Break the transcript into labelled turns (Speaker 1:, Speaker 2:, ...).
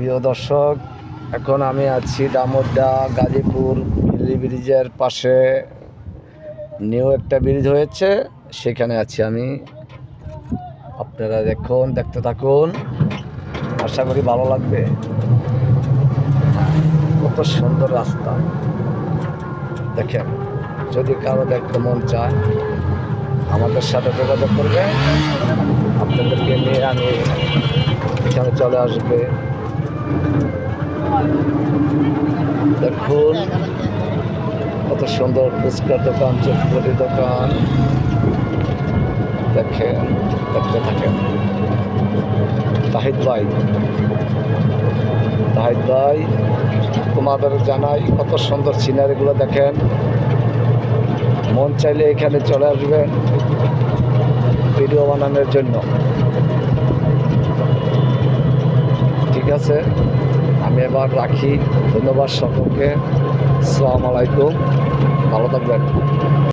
Speaker 1: প্রিয় দর্শক, এখন আমি আছি দামোদা, গাজীপুর মিলি ব্রিজের পাশে। নিউ একটা ব্রিজ হয়েছে, সেখানে আছি আমি। আপনারা দেখুন, দেখতে থাকুন। আশা করি ভালো লাগবে। কত সুন্দর রাস্তা। দেখেন, যদি কারও দেখতে মন চায়, আমাদের সাথে যোগাযোগ করবে। আপনাদেরকে নিয়ে আমি এখানে চলে আসবে। দেখুন, কত সুন্দর ফুচকার দোকান চটপটি দোকান। দেখেন, দেখতে থাকেন। তাহিদ ভাই। তাহিদ ভাই, তোমাদের জানাই কত সুন্দর সিনারিগুলো দেখেন। মন চাইলে এখানে চলে আসবেন, ভিডিও বানানোর জন্য। ঠিক আছে? আমি এবার রাখি। ধন্যবাদ সকলকে। আসসালামু আলাইকুম। ভালো থাকবেন।